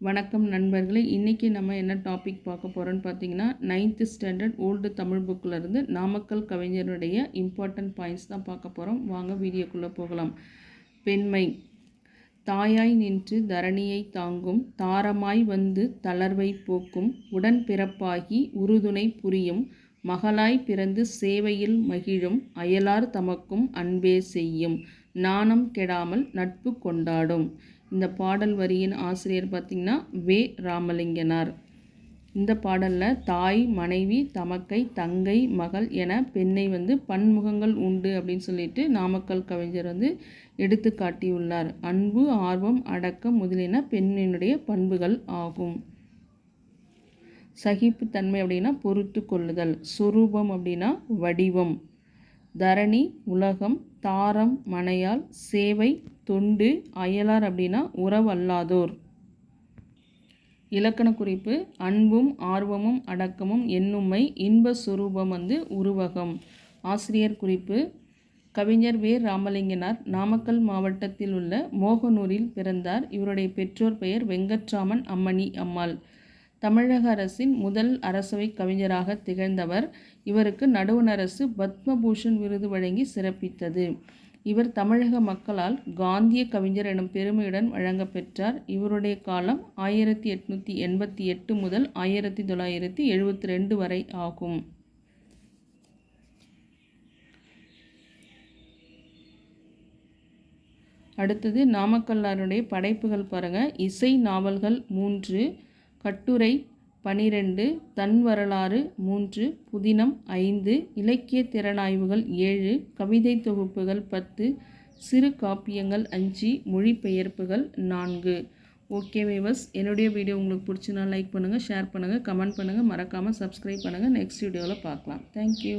வணக்கம் நண்பர்களே இன்றைக்கி நம்ம என்ன டாபிக் பார்க்க போகிறோன்னு பார்த்தீங்கன்னா நைன்த்து ஸ்டாண்டர்ட் ஓல்டு தமிழ் புக்கில் இருந்து நாமக்கல் கவிஞருடைய இம்பார்ட்டன்ட் பாயிண்ட்ஸ் தான் பார்க்க போகிறோம் வாங்க வீடியோக்குள்ளே போகலாம். பெண்மை. தாயாய் நின்று தரணியை தாங்கும் தாரமாய் வந்து தளர்வை போக்கும் உடன்பிறப்பாகி உறுதுணை புரியும் மகளாய் பிறந்து சேவையில் மகிழும் அயலார் தமக்கும் அன்பே செய்யும். நாணம் கெடாமல் நட்பு கொண்டாடும். இந்த பாடல் வரியின் ஆசிரியர் பார்த்திங்கன்னா வே. ராமலிங்கனார். இந்த பாடலில் தாய் மனைவி தமக்கை தங்கை மகள் என பெண்ணை வந்து பன்முகங்கள் உண்டு அப்படின்னு சொல்லிட்டு நாமக்கல் கவிஞர் வந்து எடுத்து காட்டியுள்ளார் அன்பு ஆர்வம் அடக்கம் முதலின பெண்ணினுடைய பண்புகள் ஆகும். சகிப்புத்தன்மை அப்படின்னா பொறுத்து கொள்ளுதல் சுரூபம் அப்படின்னா வடிவம். தரணி உலகம் தாரம் மனையால் சேவை தொண்டு அயலார் அப்படின்னா உறவல்லாதோர் இலக்கண குறிப்பு அன்பும் ஆர்வமும் அடக்கமும் என்னுமை இன்ப சுரூபம் வந்து உருவகம். ஆசிரியர் குறிப்பு கவிஞர் வே. ராமலிங்கனார் நாமக்கல் மாவட்டத்தில் உள்ள மோகனூரில் பிறந்தார். இவருடைய பெற்றோர் பெயர் வெங்கட்ராமன் அம்மணி அம்மாள். தமிழக அரசின் முதல் அரசவை கவிஞராக திகழ்ந்தவர். இவருக்கு நடுவண் அரசு பத்மபூஷன் விருது வழங்கி சிறப்பித்தது. இவர் தமிழக மக்களால் காந்திய கவிஞர் எனும் பெருமையுடன் வழங்கப்பெற்றார் இவருடைய காலம் ஆயிரத்தி எட்நூற்றி எண்பத்தி எட்டு முதல் ஆயிரத்தி தொள்ளாயிரத்தி எழுபத்தி ரெண்டு வரை ஆகும். அடுத்தது நாமக்கல்லாருடைய படைப்புகள் பாருங்கள் இசை நாவல்கள் மூன்று கட்டுரை பனிரெண்டு தன் வரலாறு மூன்று புதினம் ஐந்து இலக்கிய திறனாய்வுகள் ஏழு கவிதை தொகுப்புகள் பத்து சிறு காப்பியங்கள் அஞ்சு மொழிபெயர்ப்புகள் நான்கு. ஓகே வேவர்ஸ் என்னுடைய வீடியோ உங்களுக்கு பிடிச்சினா லைக் பண்ணுங்கள் ஷேர் பண்ணுங்கள் கமெண்ட் பண்ணுங்கள் மறக்காமல் சப்ஸ்கிரைப் பண்ணுங்கள் நெக்ஸ்ட் வீடியோவில் பார்க்கலாம். தேங்க்யூ